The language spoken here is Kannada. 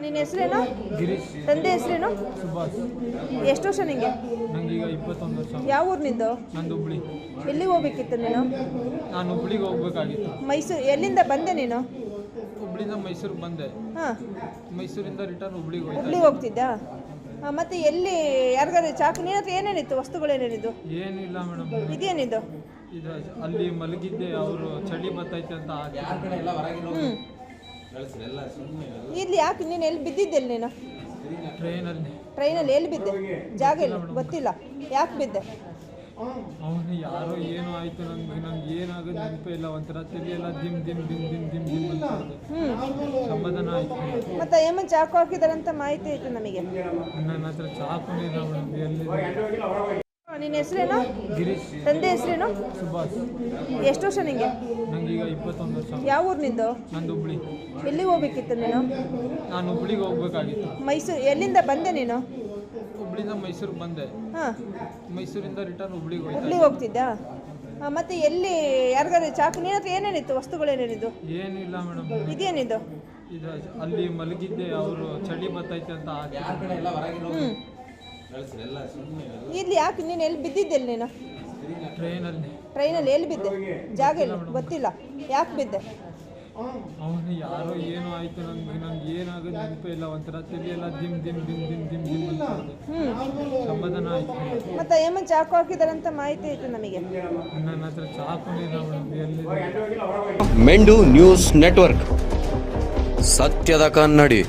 ನಿನ್ನ ಹೆಸರೇನು? ಗಿರೀಶ್. ತಂದೆ ಹೆಸರೇನು? ಸುಭಾಷ್. ಎಷ್ಟು ವರ್ಷ ನಿಂಗೆ? ನಂಗೀಗ ಇಪ್ಪತ್ತೊಂದು ವರ್ಷ. ಯಾವ ಊರಿನಿಂದ? ನಿಂದು ನಂದು ಹುಬ್ಳಿ. ಎಲ್ಲಿಗೆ ಹೋಗ್ಬೇಕಿತ್ತು ನೀನು? ನಾನು ಹುಬ್ಳಿಗೆ ಹೋಗ್ಬೇಕಾಗಿತ್ತು. ಮೈಸೂರು ಎಲ್ಲಿಂದ ಬಂದೆ ನೀನು? ಹುಬ್ಳಿಂದ ಮೈಸೂರಿಗೆ ಬಂದೆ. ಹಾಂ. ಮೈಸೂರಿಂದ ರಿಟರ್ನ್ ಹುಬ್ಳಿಗೆ ಹೋಯ್ತಾ ಹುಬ್ಳಿಗೆ ಹೋಗ್ತಿದ್ದಾ ಹಾಂ ಮತ್ತೆ ಎಲ್ಲಿ ಯಾರಿಗಾರು ಚಾಕು ನಿನ್ನ ಹತ್ರ ಏನೇನಿತ್ತು? ವಸ್ತುಗಳೇನೇನಿದ್ದು? ಏನಿಲ್ಲ ಮೇಡಮ್. ಇದೇನಿದು? ಇದು ಅಲ್ಲಿ ಮಲಗಿದ್ದೆ ಅವರು ಚಳಿ ಬತ್ತೈತೆ ಅಂತ ಹಾಕಿ. ಹ್ಞೂ ಇಲ್ಲಿ ಯಾಕೆ ನೀನು ಎಲ್ಲಿ ಬಿದ್ದಿದ್ದೆಲ್ಲಿ ನೀನು? ಟ್ರೈನಲ್ಲಿ ಟ್ರೈನಲ್ಲಿ ಎಲ್ಲಿ ಬಿದ್ದೆ? ಜಾಗ ಇಲ್ಲ ಗೊತ್ತಿಲ್ಲ. ಯಾಕೆ ಬಿದ್ದೆ? ಅವನು ಯಾರೋ ಏನೋ ಆಯಿತು ನನಗೆ ನಂಗೆ ಏನಾಗೋದು ನೆನಪೇ ಇಲ್ಲ. ಒಂಥರ ತಲೆ ಎಲ್ಲ ದಿಮ್ ದಿಮ್ ದಿಮ್ ದಿಮ್ ದಿಮ್ ದಿಮ್ ಅಂತ. ಇದೆ. ಹ್ಞೂ ಸಮಾಧಾನ ಆಯ್ತು. ಮತ್ತೆ ಚಾಕು ಹಾಕಿದಾರಂತ ಮಾಹಿತಿ ಐತೆ ನಮಗೆ. ನನ್ನ ಹತ್ರ ಚಾಕುನೇ ಇಲ್ಲ ಮೇಡಮ್ ಎಲ್ಲಿ ನಿನ್ನ ಹೆಸರೇನು? ಗಿರೀಶ್. ತಂದೆ ಹೆಸರೇನು? ಸುಭಾಷ್. ಎಷ್ಟು ವರ್ಷ ನಿಂಗೆ? ನಂಗೀಗ ಇಪ್ಪತ್ತೊಂದು ವರ್ಷ ಯಾವ ಊರಿನಿಂದ? ನಿಂದು ಹುಬ್ಳಿ. ಎಲ್ಲಿಗೆ ಹೋಗ್ಬೇಕಿತ್ತು ನೀನು? ನಾನು ಹುಬ್ಳಿಗೆ ಹೋಗ್ಬೇಕಾಗಿತ್ತು. ಮೈಸೂರು ಎಲ್ಲಿಂದ ಬಂದೆ ನೀನು? ಹುಬ್ಳಿಂದ ಮೈಸೂರಿಗೆ ಬಂದೆ. ಹಾಂ. ಮೈಸೂರಿಂದ ರಿಟರ್ನ್ ಹುಬ್ಳಿಗೆ ಹೋಯ್ತಾ ಹುಬ್ಳಿಗೆ ಹೋಗ್ತಿದ್ದಾ ಮತ್ತೆ ಎಲ್ಲಿ ಯಾರಿಗಾರು ಚಾಕು ನಿನ್ನ ಹತ್ರ ಏನೇನಿತ್ತು ವಸ್ತುಗಳೇನೇನಿದ್ದು? ಏನಿಲ್ಲ ಮೇಡಮ್. ಇದೇನಿದು? ಇದು ಅಲ್ಲಿ ಮಲಗಿದ್ದೆ ಅವರು ಚಳಿ ಬತ್ತೈತೆ ಅಂತ ಹಾಕಿ ಹ್ಞೂ ಇಲ್ಲಿ ಯಾಕೆ? ನೀನು ಎಲ್ಲಿ ಬಿದ್ದಿದ್ದೆಲ್ಲಿ ನೀನು? ಟ್ರೈನಲ್ಲಿ. ಟ್ರೈನಲ್ಲಿ ಎಲ್ಲಿ ಬಿದ್ದೆ? ಜಾಗ ಇಲ್ಲ ಗೊತ್ತಿಲ್ಲ. ಯಾಕೆ ಬಿದ್ದೆ? ಅವನು ಯಾರೋ ಏನೋ ಆಯಿತು ನನಗೆ ನಂಗೆ ಏನಾಗೋದು ನೆನಪೇ ಇಲ್ಲ. ಒಂಥರ ತಲೆ ಎಲ್ಲ ದಿಮ್ ದಿಮ್ ದಿಮ್ ದಿಮ್ ದಿಮ್ ದಿಮ್ ಅಂತ ಹ್ಞೂ ಸಮಾಧಾನ ಆಯ್ತು. ಮತ್ತೆ ಏಮ ಚಾಕು ಹಾಕಿದಾರಂತ ಮಾಹಿತಿ ಐತೆ ನಮಗೆ. ನನ್ನ ಹತ್ರ ಚಾಕುನೇ ಇಲ್ಲ ಮೇಡಮ್ ಎಲ್ಲಿ ಮೆಂಡು ನ್ಯೂಸ್ ನೆಟ್ವರ್ಕ್. ಸತ್ಯದ ಕನ್ನಡಿ.